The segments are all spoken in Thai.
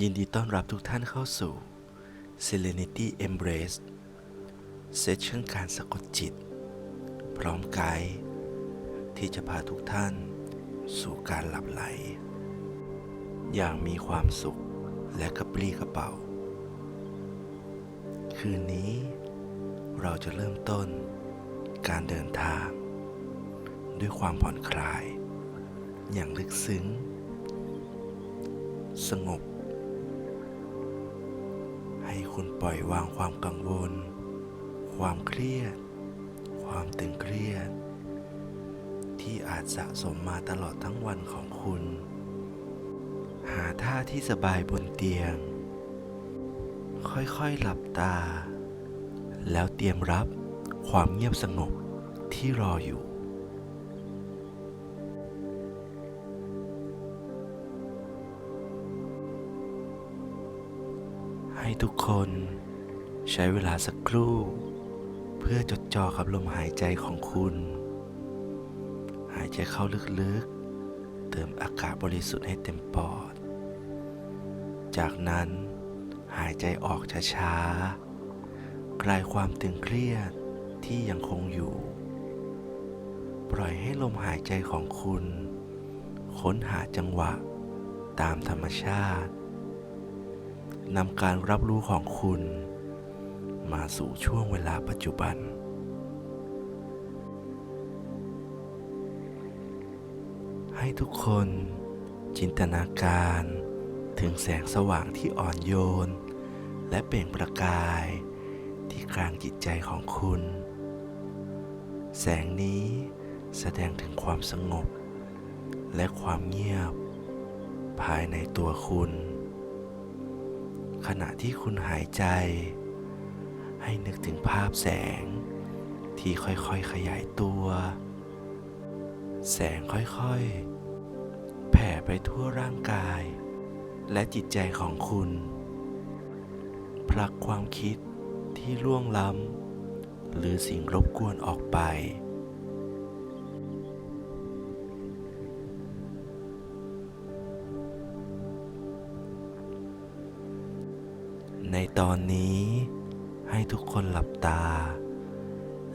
ยินดีต้อนรับทุกท่านเข้าสู่ Serenity Embrace เซสชั่นการสะกดจิต พร้อมไกด์ที่จะพาทุกท่าน สู่การหลับไหล อย่างมีความสุขและกระปรี้กระเป๋า คืนนี้เราจะเริ่มต้นการเดินทาง ด้วยความผ่อนคลาย อย่างลึกซึ้ง สงบ คุณปล่อยวางความกังวล ความเครียด ความตึงเครียด ที่อาจสะสมมาตลอดทั้งวันของคุณ หาท่าที่สบายบนเตียง ค่อยๆหลับตา แล้วเตรียมรับความเงียบสงบที่รออยู่ ทุกคนใช้เวลาสักครู่ เพื่อจดจ่อกับลมหายใจของคุณ หายใจเข้าลึกๆ เติมอากาศบริสุทธิ์ให้เต็มปอด จากนั้นหายใจออกช้าๆ คลายความตึงเครียดที่ยังคงอยู่ ปล่อยให้ลมหายใจของคุณ ค้นหาจังหวะตามธรรมชาติ นำการรับรู้ของคุณ มาสู่ช่วงเวลาปัจจุบัน ให้ทุกคนจินตนาการถึงแสงสว่างที่อ่อนโยน และเปล่งประกายที่กลางจิตใจของคุณ แสงนี้แสดงถึงความสงบ และความเงียบ ภายในตัวคุณ ขณะที่คุณหายใจ ให้นึกถึงภาพแสง ที่ค่อยๆขยายตัว แสงค่อยๆ แผ่ไปทั่วร่างกาย และจิตใจของคุณ ผลักความคิดที่ล่วงล้ำหรือสิ่งรบกวนออกไป ในตอนนี้ให้ทุกคนหลับตา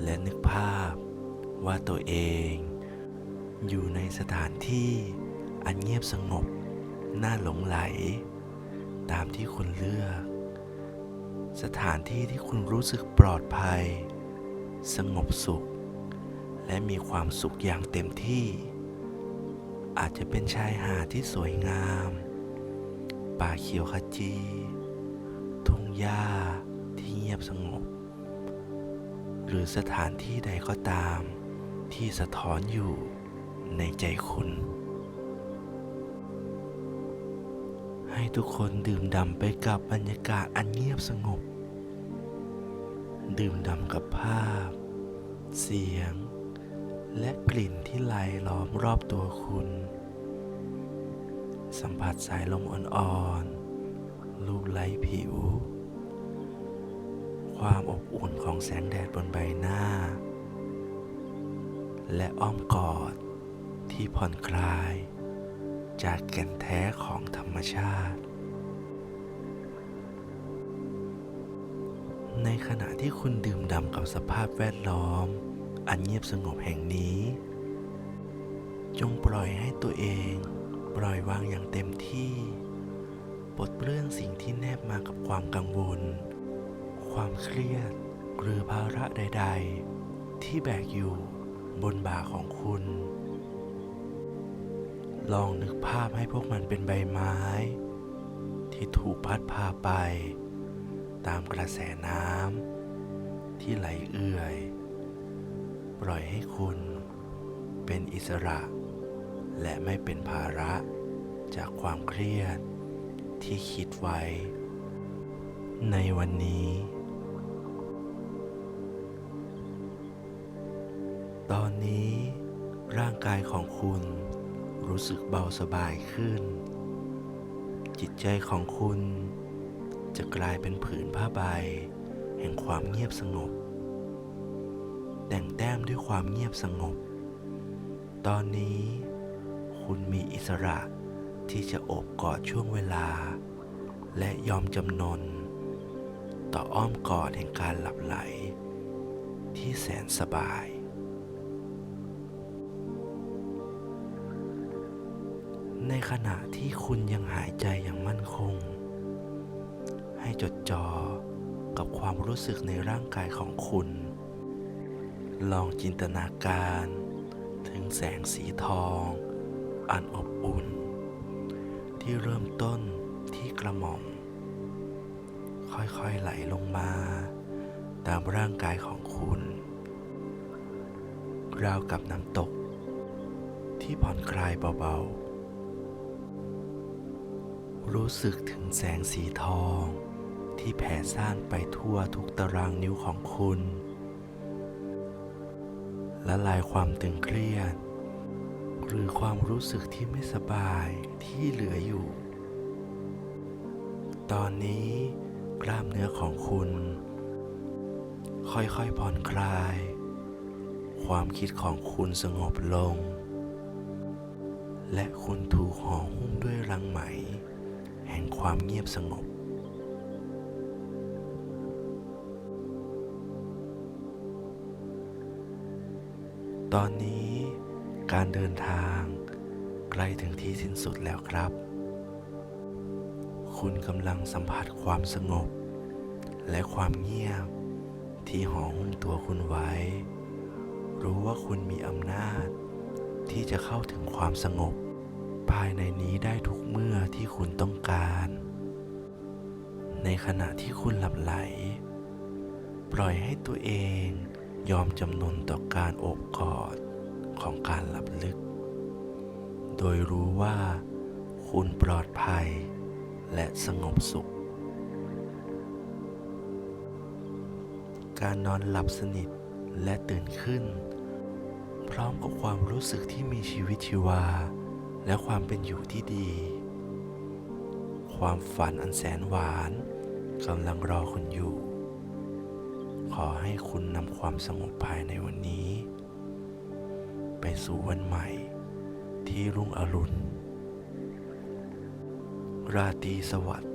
และนึกภาพว่าตัวเอง อยู่ในสถานที่อันเงียบสงบ น่าหลงไหล ตามที่คุณเลือก สถานที่ที่คุณรู้สึกปลอดภัย สงบสุข และมีความสุขอย่างเต็มที่ อาจจะเป็นชายหาดที่สวยงาม ป่าเขียวขจี หญ้าที่เงียบสงบ หรือสถานที่ใดก็ตามที่สะท้อนอยู่ในใจคุณ ให้ทุกคนดื่มด่ำไปกับบรรยากาศอันเงียบสงบ ดื่มด่ำกับภาพ เสียง และกลิ่นที่ไหลล้อมรอบตัวคุณ สัมผัสสายลมอ่อนๆลูบไล้ผิว ความอบอุ่นของแสงแดดบนใบหน้า และอ้อมกอดที่ผ่อนคลาย จากแก่นแท้ของธรรมชาติ ในขณะที่คุณดื่มด่ำกับสภาพแวดล้อม อันเงียบสงบแห่งนี้ จงปล่อยให้ตัวเองปล่อยวางอย่างเต็มที่ปลดเปลื้องสิ่งที่แนบมากับความกังวล ความเครียด หรือภาระใด ๆ ที่แบกอยู่บนบ่าของคุณ ลองนึกภาพให้พวกมันเป็นใบไม้ ที่ถูกพัดพาไป ตามกระแสน้ำที่ไหลเอื่อย ปล่อยให้คุณเป็นอิสระ และไม่เป็นภาระจากความเครียดที่คิดไว้ ในวันนี้ ตอนนี้ร่างกายของคุณรู้สึกเบาสบายขึ้น จิตใจของคุณจะกลายเป็นผืนผ้าใบ แห่งความเงียบสงบ แต่งแต้มด้วยความเงียบสงบ ตอนนี้คุณมีอิสระที่จะโอบกอดช่วงเวลา และยอมจำนน ต่ออ้อมกอดแห่งการหลับไหล ที่แสนสบาย ในขณะที่คุณยังหายใจอย่างมั่นคง ให้จดจ่อกับความรู้สึกในร่างกายของคุณ ลองจินตนาการ ถึงแสงสีทอง อันอบอุ่น ที่เริ่มต้นที่กระหม่อม ค่อยๆไหลลงมา ตามร่างกายของคุณ ราวกับน้ำตก ที่ผ่อนคลายเบาๆ รู้สึกถึงแสงสีทอง ที่แผ่ซ่านไปทั่วทุกตารางนิ้วของคุณละลายความตึงเครียด หรือความรู้สึกที่ไม่สบายที่เหลืออยู่ ตอนนี้กล้ามเนื้อของคุณ ค่อยๆผ่อนคลาย ความคิดของคุณสงบลงและคุณถูกห่อหุ้มด้วยรังไหม ความเงียบสงบ ตอนนี้การเดินทางใกล้ถึงที่สิ้นสุดแล้วครับ คุณกำลังสัมผัสความสงบ และความเงียบที่ห่อหุ้มตัวคุณไว้ รู้ว่าคุณมีอำนาจ ที่จะเข้าถึงความสงบ ภายในนี้ได้ทุกเมื่อที่คุณ ขณะที่คุณหลับไหล ปล่อยให้ตัวเองยอมจำนนต่อการโอบกอดของการหลับลึก โดยรู้ว่าคุณปลอดภัยและสงบสุข การนอนหลับสนิทและตื่นขึ้น พร้อมกับความรู้สึกที่มีชีวิตชีวา และความเป็นอยู่ที่ดี ความฝันอันแสนหวาน กำลังรอคุณอยู่ ขอให้คุณนำความสงบภายในวันนี้ ไปสู่วันใหม่ที่รุ่งอรุณ ราตรีสวัสดิ์